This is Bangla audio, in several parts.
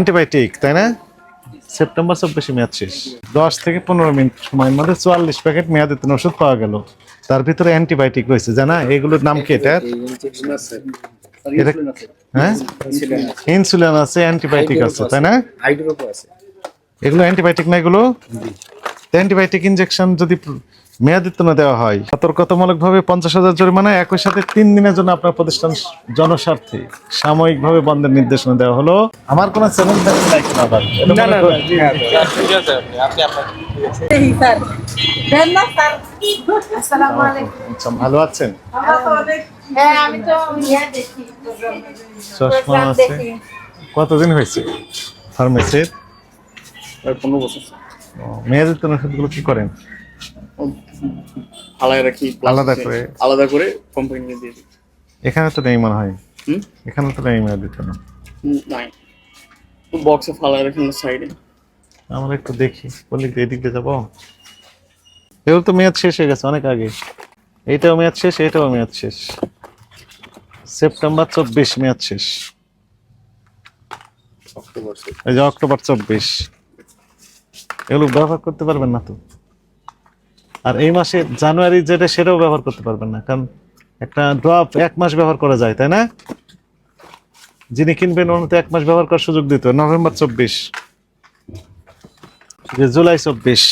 অ্যান্টিবায়োটিক তাই না? সেপ্টেম্বর চব্বিশে মেয়াদ শেষ। দশ থেকে পনেরো মিনিট সময়ের মধ্যে চুয়াল্লিশ প্যাকেট মেয়াদিত ওষুধ পাওয়া গেল। তার ভিতরে অ্যান্টিবায়োটিক রয়েছে জানা? এগুলোর নাম কি এটার এটা হ্যাঁ? ইনসুলিন আছে অ্যান্টিবায়োটিক আছে তাই না? এগুলো অ্যান্টিবায়োটিক না এগুলো? অ্যান্টিবায়োটিক ইনজেকশন যদি মেয়াদিত্বনা দেওয়া হয়। সতর্কতামূলকভাবে পঞ্চাশ হাজার জরিমানা একই সাথে তিন দিনের জন্য আপনার প্রতিষ্ঠান জনস্বার্থে সাময়িকভাবে বন্ধের নির্দেশনা দেওয়া হলো। আমার কোনো চ্যালেঞ্জ ভালো আছেন? চশমা আছে। কতদিন হয়েছে ফার্মেসির ওষুধগুলো কি করেন? আলাদা রাখি আলাদা করে? আলাদা করে কোম্পানিকে দিয়ে দিই। এখানে তো নেই মনে হয়। এখানে তো নেই মেয়াদিত্ব না। হুম, নাই। বক্সে ফালা রাখি সাইডে আমরা একটু দেখি বললি তো এদিক দিয়ে যাব। এগুলো তো মেয়াদ শেষ হয়ে গেছে অনেক আগে। এইটাও মেয়াদ শেষ এটাও মেয়াদ শেষ। সেপ্টেম্বর চব্বিশ মেয়াদ শেষ। এই যে অক্টোবর চব্বিশ। এগুলো ব্যবহার করতে পারবেন না তো? আর এই মাসে জানুয়ারি যেটা সেটাও ব্যবহার করতে পারবেন না, কারণ একটা ড্রপ এক মাস ব্যবহার করা যায়, তাই না? যিনি কিনবেন ওনার তো এক মাস ব্যবহার করার সুযোগ দিত নভেম্বর চব্বিশ। জুলাই চব্বিশ।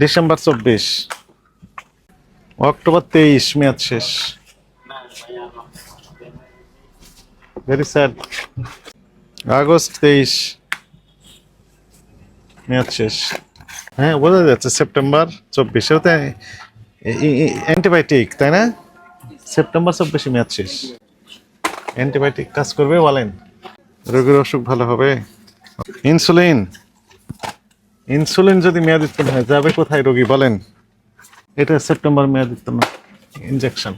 ডিসেম্বর চব্বিশ। অক্টোবর তেইশ, মেয়াদ শেষ। ভেরি স্যাড আগস্ট তেইশ। মেয়াদ শেষ। হ্যাঁ বোঝা যাচ্ছে সেপ্টেম্বর চব্বিশ তো অ্যান্টিবায়োটিক তাই না? সেপ্টেম্বর চব্বিশে মেয়াদ শেষ। অ্যান্টিবায়োটিক কাজ করবে বলেন। রোগীর অসুখ ভালো হবে। ইনসুলিন ইনসুলিন যদি মেয়াদ মেয়াদিত্ব হয় যাবে, কোথায় রোগী বলেন? এটা সেপ্টেম্বর মেয়াদিত্ব না ইনজেকশন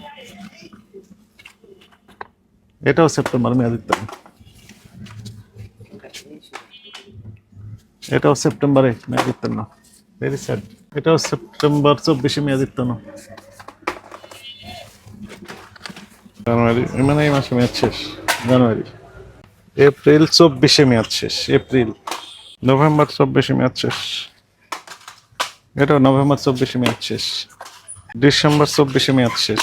এটাও সেপ্টেম্বর মেয়াদিত্ব না এটাও সেপ্টেম্বরে মেয়াদিত্ব না ভেরি স্যাড এটাও সেপ্টেম্বর চব্বিশে মেয়াদিত্ব না জানুয়ারি মানে এই মাসে মেয়াদ শেষ। জানুয়ারি। এপ্রিল চব্বিশে মেয়াদ শেষ। এপ্রিল। নভেম্বর চব্বিশে মেয়াদ শেষ। এটাও নভেম্বর চব্বিশে মেয়াদ শেষ। ডিসেম্বর চব্বিশে মেয়াদ শেষ।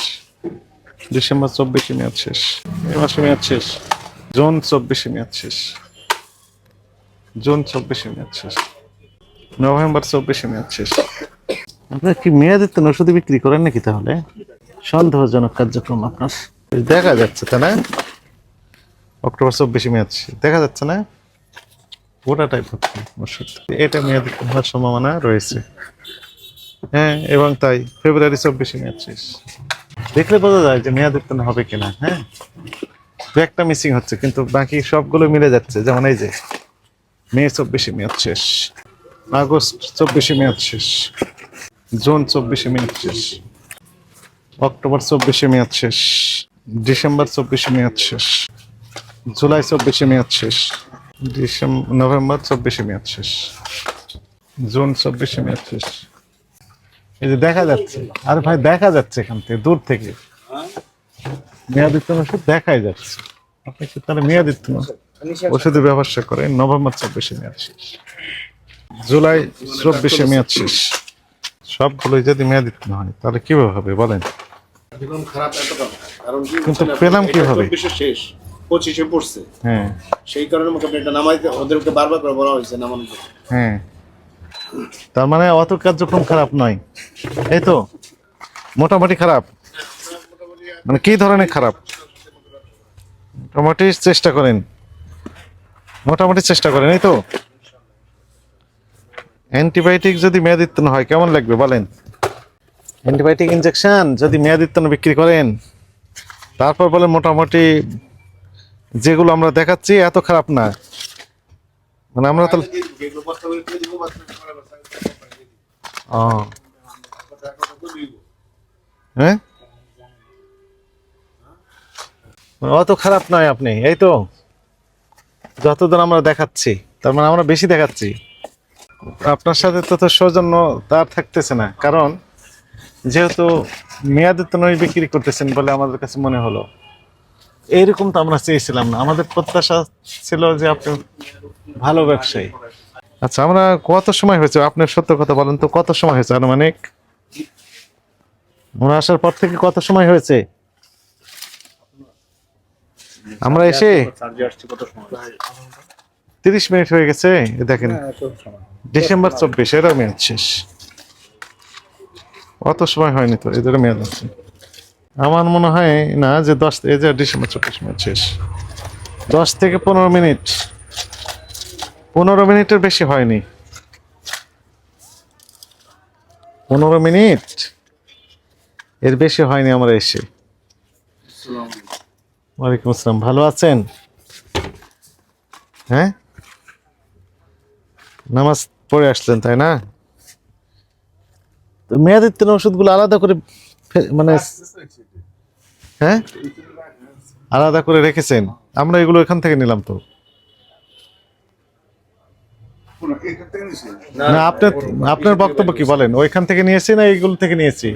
ডিসেম্বর চব্বিশে মেয়াদ শেষ। এই মাসে মেয়াদ শেষ। জুন চব্বিশে মেয়াদ শেষ। জুন চব্বিশে মেয়াদ শেষ। নভেম্বর চব্বিশে মেয়াদ শেষ। আপনার কি মেয়াদিত্ব ওষুধ বিক্রি করেন নাকি তাহলে? সন্দেহজনক কার্যক্রম আপনার। দেখা যাচ্ছে তাই না? অক্টোবর চব্বিশে মেয়াদ। দেখা যাচ্ছে না? গোটা টাইপ হচ্ছে ওষুধ এটা মেয়াদিত্ব হওয়ার সম্ভাবনা রয়েছে। হ্যাঁ এবং তাই ফেব্রুয়ারি চব্বিশে মেয়াদ শেষ। দেখলে বোঝা যায় যে মেয়াদিত্ব হবে কিনা হ্যাঁ? দু একটা মিসিং হচ্ছে কিন্তু বাকি সবগুলো মিলে যাচ্ছে। যেমন এই যে মে চব্বিশে মেয়াদ শেষ। আগস্ট চব্বিশে মেয়াদ শেষ। জুন চব্বিশে মেয়াদ শেষ। অক্টোবর চব্বিশে মেয়াদ শেষ। ডিসেম্বর চব্বিশে মেয়াদ শেষ। জুলাই চব্বিশে মেয়াদ শেষ। ডিসেম্বর নভেম্বর চব্বিশে মেয়াদ শেষ। জুন চব্বিশে মেয়াদ শেষ। এই যে দেখা যাচ্ছে। আরে ভাই দেখা যাচ্ছে এখান থেকে দূর থেকে। মেয়াদিত্ব ওষুধ দেখাই যাচ্ছে। আপনি তাহলে মেয়াদিত্ব ওষুধের ব্যবসা করেন নভেম্বর চব্বিশে মেয়াদ শেষ। জুলাই চব্বিশে মেয়াদ শেষ। সবগুলোই যদি মেয়াদিত্ব হয় তাহলে কীভাবে হবে বলেন? জীবন খারাপ এত কম কারণ কি কিন্তু পেলাম? কীভাবে? শেষ পঁচিশে পড়ছে। হ্যাঁ। সেই কারণে মোটামুটি এটা নামাইতে ওদেরকে বারবার করে বলা হয়েছে নামানোর হ্যাঁ। তার মানে অত কার্যক্রম খারাপ নয়। এই তো মোটামুটি খারাপ। মানে কি ধরনের খারাপ? মোটামুটি চেষ্টা করেন। মোটামুটি চেষ্টা করেন এই তো। অ্যান্টিবায়োটিক যদি মেয়াদিত্বন হয় কেমন লাগবে বলেন? অ্যান্টিবায়োটিক ইনজেকশন যদি মেয়াদিত্বন বিক্রি করেন তারপর বলেন মোটামুটি যেগুলো আমরা দেখাচ্ছি এত খারাপ না। মানে আমরা তো হ্যাঁ? অত খারাপ নয় আপনি এই তো। যতদিন আমরা দেখাচ্ছি, তার মানে আমরা বেশি দেখাচ্ছি। আপনার সাথে তো তো সৌজন্য তার থাকতেছে না, কারণ যেহেতু মেয়াদে তো নয় বিক্রি করতেছেন বলে আমাদের কাছে মনে হলো। এইরকম তো আমরা চেয়েছিলাম না। আমাদের প্রত্যাশা ছিল যে আপনি ভালো ব্যবসায়ী। আচ্ছা আমরা কত সময় হয়েছে? আপনার সত্য কথা বলেন তো, কত সময় হয়েছে আনুমানিক? আমরা আসার পর থেকে কত সময় হয়েছে? আমরা এসে তিরিশ মিনিট হয়ে গেছে দেখেন ডিসেম্বর চব্বিশ এরা মেয়াদ শেষ। অত সময় হয়নি তো এদের মেয়াদ আছে। আমার মনে হয় না যে দশ এই যে ডিসেম্বর চব্বিশ মিনিট শেষ। দশ থেকে পনেরো মিনিট পনেরো মিনিটের বেশি হয়নি। পনেরো মিনিট এর বেশি হয়নি আমরা এসে। ওয়ালাইকুম আসসালাম। ভালো আছেন? হ্যাঁ? নামাজ পড়ে আসলেন, তাই না? তো মেয়াদিত্বের ওষুধগুলো আলাদা করে মানে হ্যাঁ? আলাদা করে রেখেছেন। আমরা এগুলো এখান থেকে নিলাম তো। না, আপনার আপনার বক্তব্য কি বলেন? ওইখান থেকে নিয়েছি না এইগুলো থেকে নিয়েছি?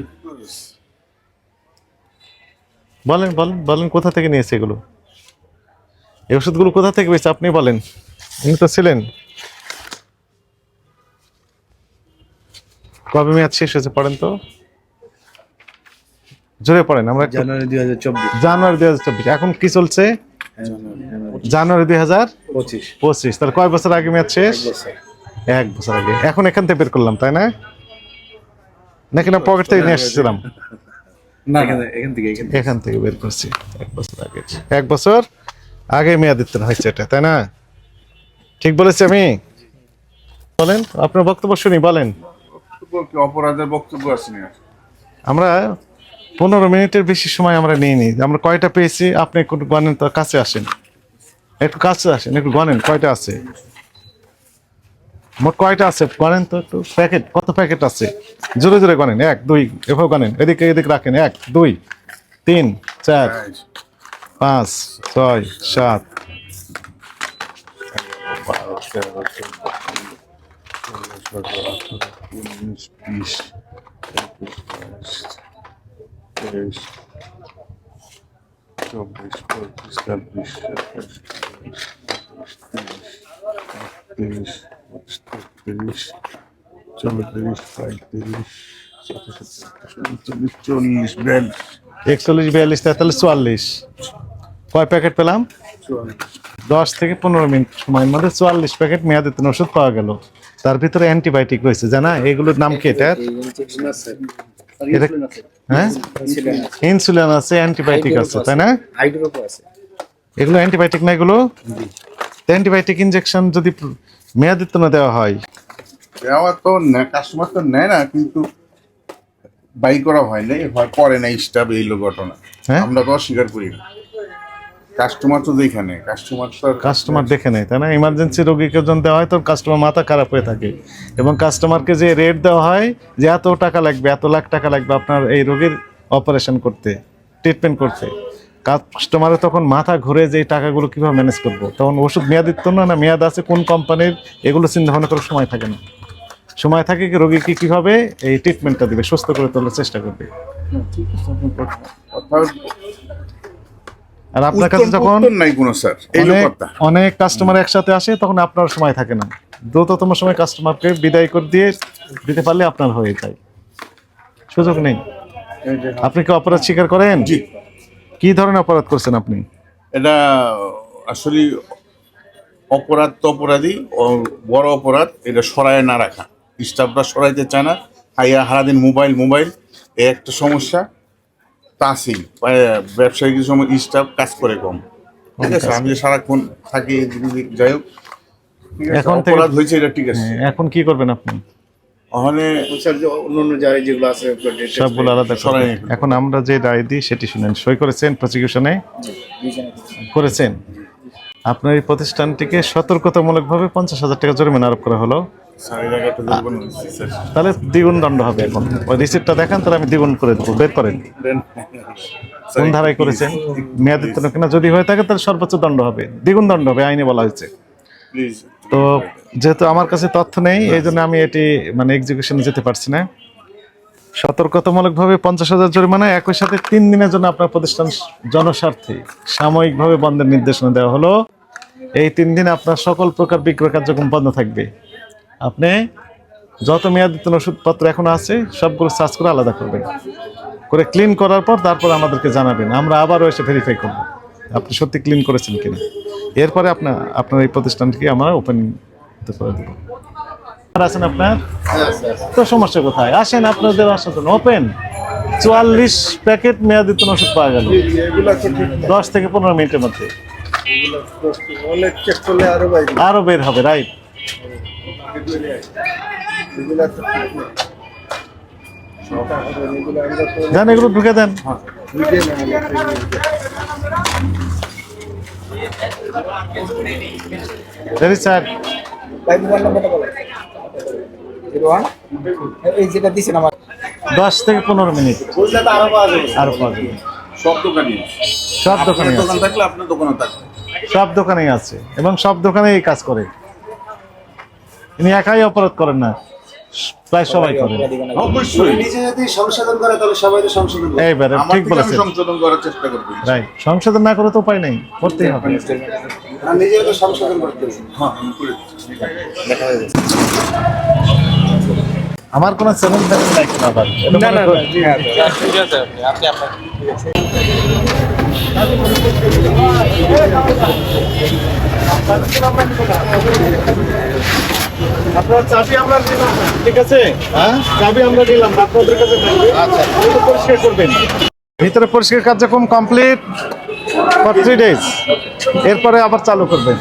বলেন বলেন বলেন কোথা থেকে নিয়েছে এগুলো? এই ওষুধগুলো কোথা থেকে পেয়েছে? আপনি বলেন। উনি তো ছিলেন। কবে মেয়াদ শেষ হয়েছে পড়েন তো? জোরে পড়েন আমরা জানুয়ারি দুই হাজার চব্বিশ। জানুয়ারি দুই হাজার চব্বিশ। এখন কি চলছে? জানুয়ারি দুই হাজার পঁচিশ। পঁচিশ। তাহলে কয় বছর আগে মেয়াদ শেষ? এক বছর আগে। এখন এখান থেকে বের করলাম তাই না? নাকি না পকেট থেকে নিয়ে এসেছিলাম? এখান থেকে বের করছি। এক বছর আগে। এক বছর? আগে হয়েছে এটা তাই না? ঠিক বলেছি আমি? বলেন আপনার বক্তব্য শুনি বলেন। অপরাধের বক্তব্য আছে না আমরা পনেরো মিনিটের বেশি সময় আমরা নিইনি। আমরা কয়টা পেয়েছি? আপনি একটু গণেন তো কাছে আসেন। একটু কাছে আসেন একটু গণেন কয়টা আছে? মোট কয়টা আছে? গণেন তো একটু প্যাকেট, কত প্যাকেট আছে? জোরে জোরে গণেন এক, দুই, এভাবে গণেন এদিকে এদিকে রাখেন, এক, দুই, তিন, চার, পাঁচ, ছয়, সাত। চব্বিশ পঁচিশ ছাব্বিশ সাতাশ বত্রিশ চৌত্রিশ পঁয়ত্রিশ চল্লিশ বিয়াল্লিশ। একচল্লিশ বিয়াল্লিশ তেতাল্লিশ চুয়াল্লিশ। কয় প্যাকেট পেলাম? দশ থেকে পনেরো মিনিট সময়ের মধ্যে চুয়াল্লিশ প্যাকেট মেয়াদিত ওষুধ পাওয়া গেল। তার ভিতরে অ্যান্টিবায়োটিক রয়েছে জানা? এগুলোর নাম কি এটা হ্যাঁ? ইনসুলিন আছে অ্যান্টিবায়োটিক আছে তাই না? এগুলো অ্যান্টিবায়োটিক না এগুলো? অ্যান্টিবায়োটিক ইনজেকশন যদি মেয়াদিত না দেওয়া হয় দেওয়া তো কাস্টমার তো নেয় না কিন্তু বাই করা হয় নাই হয় করে না স্টাফ এই হলো ঘটনা। হ্যাঁ? আমরা তো অস্বীকার করি না। কাস্টমার তো যেখানে কাস্টমার তো কাস্টমার দেখে নেয় তাই না? ইমার্জেন্সি রোগীকে যখন দেওয়া হয় তখন কাস্টমার মাথা খারাপ হয়ে থাকে। এবং কাস্টমারকে যে রেট দেওয়া হয় যে এত টাকা লাগবে এত লাখ টাকা লাগবে আপনার এই রোগীর অপারেশন করতে ট্রিটমেন্ট করতে। কাস্টমারের তখন মাথা ঘুরে যে টাকাগুলো কীভাবে ম্যানেজ করব? তখন ওষুধ মেয়াদিত্ব না না মেয়াদ আছে কোন কোম্পানির এগুলো চিন্তা ভাবনা করার সময় থাকে না। সময় থাকে কি রোগীকে কীভাবে এই ট্রিটমেন্টটা দিবে সুস্থ করে তোলার চেষ্টা করবে। আর আপনার কাছে যখন অনেক অনেক কাস্টমার একসাথে আসে তখন আপনার সময় থাকে না। দ্রুততম সময় কাস্টমারকে বিদায় করে দিয়ে দিতে পারলে আপনার হয়ে যায়। সুযোগ নেই। আপনি কি অপরাধ স্বীকার করেন? জি। কি ধরনের অপরাধ করছেন আপনি? এটা আসলে অপরাধ তো অপরাধী বড় অপরাধ এটা সরায় না রাখা। স্টাফরা সরাইতে চায় না হাইয়া সারাদিন মোবাইল মোবাইল এ একটা সমস্যা তা আছেই আহ, ব্যবসায়িক সময় স্টাফ কাজ করে কম। ঠিক আছে আমি যে সারাক্ষণ থাকি যাই হোক এখন অপরাধ হয়েছে এটা ঠিক আছে। হ্যাঁ, এখন কি করবেন আপনি? ওখানে অন্য অন্য জায়গায় যেগুলো আছে সবগুলো আলাদা সরাই। এখন আমরা যে রায় দিই সেটি শুনেন। সই করেছেন প্রসিকিউশনে? করেছেন। আপনার এই প্রতিষ্ঠানটিকে সতর্কতামূলকভাবে পঞ্চাশ হাজার টাকা জরিমানা আরোপ করা হলো। তাহলে দ্বিগুণ দণ্ড হবে এখন। ওই রিসিপ্টটা দেখান তাহলে আমি দ্বিগুণ করে দেবো। বের করেন। কোন ধারায় করেছেন? মেয়াদিত্ব কিনা যদি হয়ে থাকে তাহলে সর্বোচ্চ দণ্ড হবে। দ্বিগুণ দণ্ড হবে আইনে বলা হয়েছে। প্লিজ তো যেহেতু আমার কাছে তথ্য নেই, এই জন্য আমি এটি মানে এক্সিকিউশনে যেতে পারছি না। সতর্কতামূলকভাবে পঞ্চাশ হাজার জরিমানা, একই সাথে তিন দিনের জন্য আপনার প্রতিষ্ঠান জনস্বার্থে সাময়িকভাবে বন্ধের নির্দেশনা দেওয়া হলো। এই তিন দিন আপনার সকল প্রকার বিক্রয় কার্যক্রম বন্ধ থাকবে। আপনি যত মেয়াদিতন ওষুধপত্র এখন আছে, সবগুলো সার্চ করে আলাদা করবেন। করে ক্লিন করার পর তারপর আমাদেরকে জানাবেন। আমরা আবারও এসে ভেরিফাই করব। আপনি সত্যি ক্লিন করেছেন কিনা? এরপরে আপনার আপনার এই প্রতিষ্ঠানটিকে আমরা ওপেন করে দেবো আছেন আপনার? তো সমস্যা কোথায়? আসেন আপনাদের আসার জন্য। ওপেন চুয়াল্লিশ প্যাকেট মেয়াদিতন ওষুধ পাওয়া গেল। তো দশ থেকে পনেরো মিনিটের মধ্যে। তো আরও বের হবে রাইট এগুলা তো ঠিক না সরকার হবে, এগুলা আমরা তো যান এগুলো ঢুকে দেন। Very sir. নাম্বারটা বলো জিরো ওয়ান এই যেটা দিছেন আমার দশ থেকে পনেরো মিনিট। বুঝলে তো আরও পাওয়া যাবে আরও পাওয়া যাবে সব দোকানই সব দোকানে দোকান থাকলে আপনার দোকানও সব দোকানেই আছে এবং সব দোকানে এই কাজ করে। ইনি একাই অপরাধ করেন না। প্রায় সবাই অবশ্যই। নিজে যদি সংশোধন করে তাহলে সবাই তো সংশোধন করে এইবারে আমার ঠিক বলেছেন। সংশোধন করার চেষ্টা করব। রাইট সংশোধন না করে তো উপায় নেই করতেই হবে। আর নিজে তো সংশোধন করতে হবে। হ্যাঁ করে। আমার কোনো চ্যানেল ফ্যানেল নাই কোনো আবার এটা কর- আপনার চাবি আমরা দিলাম। ঠিক আছে? হ্যাঁ? চাবি আমরা দিলাম আপনাদের কাছে আচ্ছা। পরিষ্কার করবেন। ভিতরে পরিষ্কার কার্যক্রম কমপ্লিট ফর থ্রি ডেজ এরপরে আবার চালু করবেন।